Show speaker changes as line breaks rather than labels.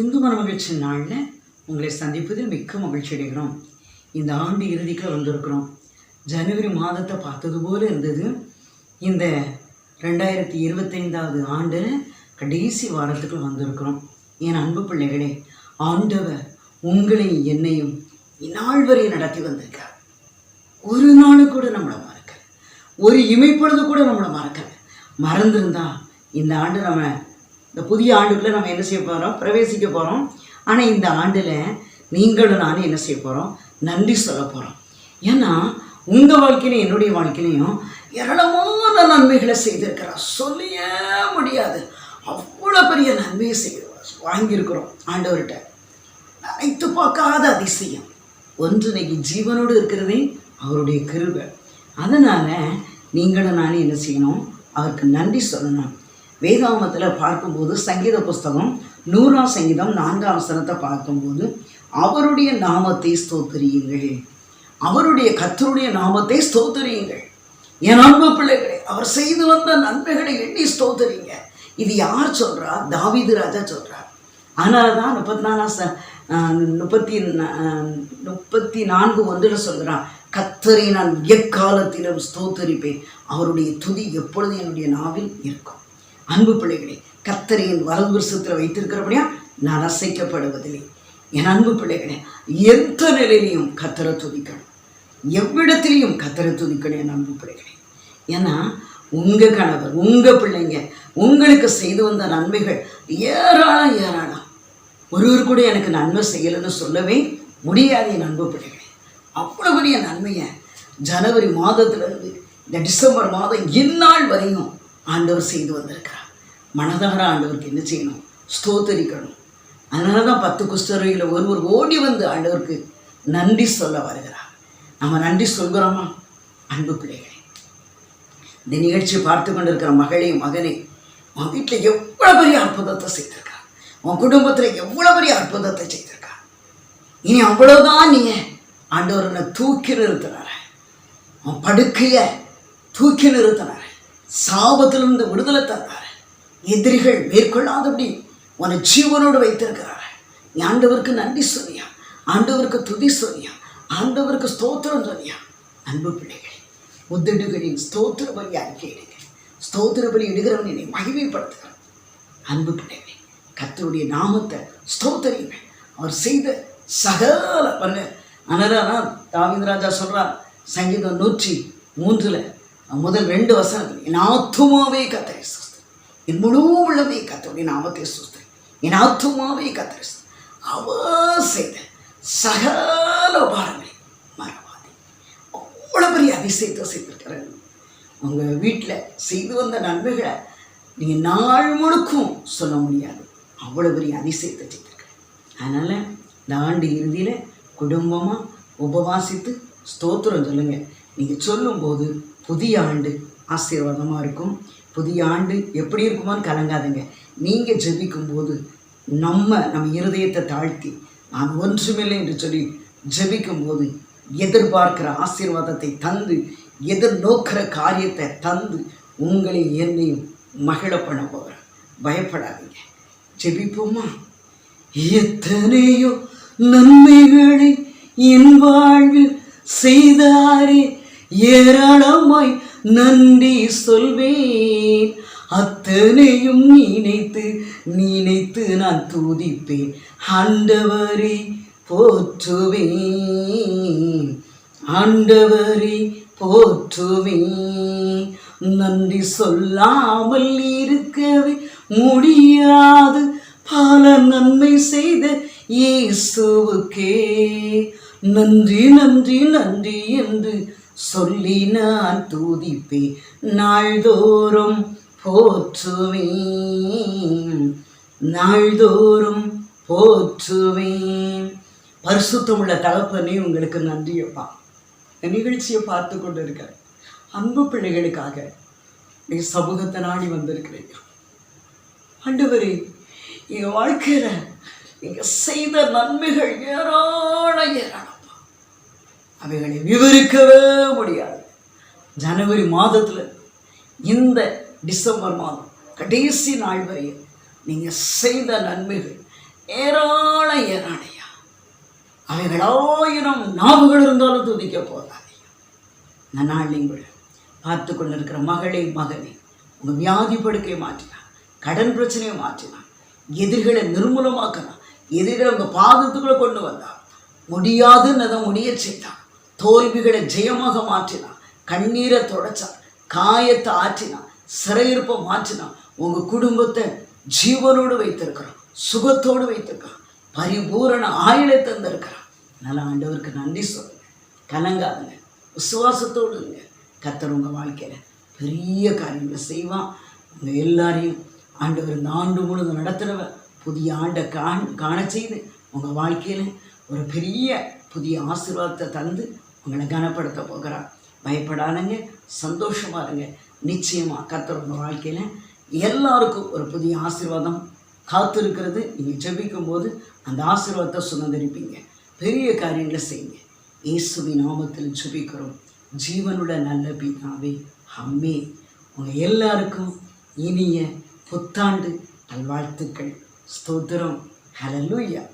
இந்து மன மகிழ்ச்சி நாளில் உங்களை சந்திப்பதில் மிக்க மகிழ்ச்சி அடைகிறோம். இந்த ஆண்டு இறுதிக்கு வந்திருக்கிறோம். ஜனவரி மாதத்தை பார்த்தது போல இருந்தது. இந்த ரெண்டாயிரத்தி இருபத்தைந்தாவது ஆண்டு கடைசி வாரத்துக்கு வந்திருக்கிறோம். என் அன்பு பிள்ளைகளே ஆண்டவர் உங்களையும் என்னையும் இந்நாள் வரை நடத்தி வந்திருக்கார் ஒரு நாள் கூட நம்மளை மறக்கல. ஒரு இமைப்பொழுது கூட நம்மளை மறக்கல. மறந்துருந்தா இந்த ஆண்டு நம்ம இந்த புதிய ஆண்டுக்குள்ளே நம்ம என்ன செய்ய போகிறோம் பிரவேசிக்க போகிறோம் ஆனால் இந்த ஆண்டில் நீங்களும் நானும் என்ன செய்ய போகிறோம் நன்றி சொல்ல போகிறோம் ஏன்னா உங்கள் வாழ்க்கையிலும் என்னுடைய வாழ்க்கையிலையும் ஏராளமான நன்மைகளை செய்திருக்கிறார். சொல்லியே முடியாது. அவ்வளோ பெரிய நன்மையை செய்ய வாங்கியிருக்கிறோம் ஆண்டவர்கிட்ட. நினைத்து பார்க்காத அதிசயம். ஒன்று இன்னைக்கு ஜீவனோடு இருக்கிறதே அவருடைய கிருபை. அதனால் நீங்களும் நானும் என்ன செய்யணும்? அவருக்கு நன்றி சொல்லணும். வேதாமத்தில் பார்க்கும்போது சங்கீத புஸ்தகம் நூறாம் சங்கீதம் நான்காம் சனத்தை பார்க்கும்போது அவருடைய நாமத்தை ஸ்தோத்தரியுங்கள். அவருடைய கத்தருடைய நாமத்தை ஸ்தோத்தரியுங்கள். என் அன்பு பிள்ளைகளே அவர் செய்து வந்த நன்மைகளை எண்ணி ஸ்தோத்தரிங்க. இது யார் சொல்றா? தாவீது ராஜா சொல்றார் அதனால தான் முப்பத்தி நாலாம் ச முப்பத்தி முப்பத்தி நான்கு ஒன்றில் சொல்கிறான் கத்தரை நான் எக்காலத்திலும் ஸ்தோத்தரிப்பேன். அவருடைய துதி எப்பொழுதும் என்னுடைய நாவில் இருக்கும். அன்பு பிள்ளைகளே கத்தரையின் வலது வருஷத்தில் வைத்திருக்கிறபடியா நான் அசைக்கப்படுவதில்லை. என் அன்பு பிள்ளைகளே எந்த நிலையிலையும் கத்தரை துதிக்கணும். எவ்விடத்திலையும் கத்தரை துதிக்கணும் என் அன்பு பிள்ளைகளே. ஏன்னா உங்கள் கணவர் உங்கள் பிள்ளைங்க உங்களுக்கு செய்து வந்த நன்மைகள் ஏராளம் ஏராளம். ஒருவர் கூட எனக்கு நன்மை செய்யலைன்னு சொல்லவே முடியாது என் அன்பு பிள்ளைகளே. அவ்வளோ பெரிய நன்மையை ஜனவரி மாதத்துலேருந்து இந்த டிசம்பர் மாதம் இந்நாள் வரையும் ஆண்டவர் செய்து வந்திருக்கிறார். மனதார ஆண்டவருக்கு என்ன செய்யணும்? ஸ்தோத்தரிக்கணும். அதனால தான் பத்து குஷ்டரோகியில் ஒருவர் ஓடி வந்து ஆண்டவருக்கு நன்றி சொல்ல வருகிறார். நம்ம நன்றி சொல்கிறோமா? அன்பு பிள்ளைகளே இந்த நிகழ்ச்சி பார்த்து கொண்டிருக்கிற மகளே மகனே உன் வீட்டில் எவ்வளோ பெரிய அற்புதத்தை செய்திருக்கா உன் குடும்பத்தில் எவ்வளோ பெரிய அற்புதத்தை செய்திருக்கா இனி அவ்வளோதான் நீ ஆண்டவர் உன்னை தூக்கி நிறுத்தினார. உன் படுக்கையை தூக்கி நிறுத்தினார. சாபத்திலிருந்து விடுதலை தந்தார் எதிரிகள் மேற்கொள்ளாதபடி உன ஜீவனோடு வைத்திருக்கிறார் நீ ஆண்டவருக்கு நன்றி சொன்னியா ஆண்டவருக்கு துதி சொன்னியா ஆண்டவருக்கு ஸ்தோத்திரம் சொன்னியா அன்பு பிள்ளைகளே உதடுகளின் ஸ்தோத்திர பலி அறிக்கையிடுங்க ஸ்தோத்திர பலி இடுகிறவன் என்னை மகிமைப்படுத்துகிறான். அன்பு பிள்ளைகளே கத்தருடைய நாமத்தை ஸ்தோத்தரிங்க அவர் செய்த சகல பாருங்க அதனால தாவித ராஜா சொல்றார் சங்கீதம் நூற்றி மூன்றில் முதல் ரெண்டு வசனத்தில் என் ஆத்துமாவே கத்தரை சுஸ்திரி என் முழு உள்ளவே கத்தருடைய நாமத்தை சுஸ்திரி என் ஆத்துமாவே கத்தரை சுஸ்திரி. அவர் செய்த சகல உபாரங்களை மறவாதி. அவ்வளோ பெரிய அதிசயத்தை செய்திருக்கிறார் உங்கள் வீட்டில் செய்து வந்த நன்மைகளை நீங்கள் நாள் முழுக்கும் சொல்ல முடியாது. அவ்வளோ பெரிய அதிசயத்தை செய்திருக்கிறேன் அதனால் இந்த ஆண்டு இறுதியில் குடும்பமாக உபவாசித்து ஸ்தோத்திரம் சொல்லுங்கள் நீங்கள் சொல்லும்போது புதிய ஆண்டு ஆசீர்வாதமாக இருக்கும். புதிய ஆண்டு எப்படி இருக்குமான்னு கலங்காதுங்க. நீங்கள் ஜெபிக்கும்போது நம்ம நம்ம இருதயத்தை தாழ்த்தி நான் ஒன்றுமில்லை என்று சொல்லி ஜெபிக்கும்போது எதிர்பார்க்கிற ஆசீர்வாதத்தை தந்து எதிர்நோக்கிற காரியத்தை தந்து உங்களை என்னையும் மகிழ பண்ண போகிறேன் பயப்படாதீங்க. ஜெபிப்போமா? எத்தனையோ நன்மைகளை என் வாழ்வில் செய்தாரே. ஏராளமாய் நன்றி சொல்வேன். அத்தனையும் நினைத்து நினைத்து நான் துதிப்பேன். ஆண்டவரை போற்றுவேன். ஆண்டவரை போற்றுவேன். நன்றி சொல்லாமல் இருக்கவே முடியாது. பல நன்மை செய்த இயேசுவுக்கே. நன்றி நன்றி நன்றி என்று சொல்லி நான் தூதிப்பே. நாள்தோறும் போற்றுவேன். நாள்தோறும் போற்றுவேன். பரிசுத்தமுள்ள தகப்பனே உங்களுக்கு நன்றியப்பா. நிகழ்ச்சியை பார்த்து கொண்டு இருக்க அன்பு பிள்ளைகளுக்காக நீ சமூகத்தை நாடி வந்திருக்கிறீங்க ஆண்டவரே எங்கள் வாழ்க்கையில் நீங்கள் செய்த நன்மைகள் ஏராளம் ஏராளப்பா அவைகளை விவரிக்கவே முடியாது. ஜனவரி மாதத்தில் இந்த டிசம்பர் மாதம் கடைசி நாள் வரையும் நீங்கள் செய்த நன்மைகள் ஏராளம் ஏராளையா அவைகள் ஆயிரம் நாவுகள் இருந்தாலும் துதிக்க போதாதையா இந்த நாள் கூட பார்த்து கொண்டிருக்கிற மகளே மகனே உங்கள் வியாதி படுக்கையை மாற்றினான் கடன் பிரச்சனையை மாற்றினான் எதிர்களை நிர்மூலமாக்கினான் எதிர்களை உங்கள் பாதத்துக்குள்ளே கொண்டு வந்தான் முடியாதுன்னு அதை முடிய செய்தான் தோல்விகளை ஜெயமாக மாற்றினான். கண்ணீரை தொடச்சான். காயத்தை ஆற்றினான். சிறையிருப்பை மாற்றினான். உங்கள் குடும்பத்தை ஜீவனோடு வைத்திருக்கிறான். சுகத்தோடு வைத்திருக்கிறான். பரிபூரண ஆயுளை தந்திருக்கிறான். அதனால் ஆண்டவருக்கு நன்றி சொல்லுங்க. கலங்காதுங்க. விசுவாசத்தோடு இருங்க. கத்தர் உங்கள் வாழ்க்கையில் பெரிய காரியங்களை செய்வான். உங்கள் எல்லாரையும் ஆண்டவர் இந்த ஆண்டு முழுவதும் நடத்துகிறவ புதிய ஆண்டை காண் காண செய்து உங்கள் வாழ்க்கையில் ஒரு பெரிய புதிய ஆசீர்வாதத்தை தந்து உங்களை கனப்படுத்த போகிறார் பயப்படாதங்க சந்தோஷமா இருங்க நிச்சயமாக கத்தர் உங்கள் வாழ்க்கையில் எல்லாருக்கும் ஒரு புதிய ஆசீர்வாதம் காத்திருக்கிறது. நீங்கள் ஜெபிக்கும் போது அந்த ஆசீர்வாதத்தை சுதந்திரிப்பீங்க. பெரிய காரியங்களை செய்யுங்க. இயேசுவின் நாமத்தில் ஜெபிக்கிறோம். ஜீவனுள்ள நல்ல பிதாவே அம்மே. உங்கள் எல்லாருக்கும் இனிய புத்தாண்டு நல்வாழ்த்துக்கள். ஸ்தோத்திரம். ஹலலூயா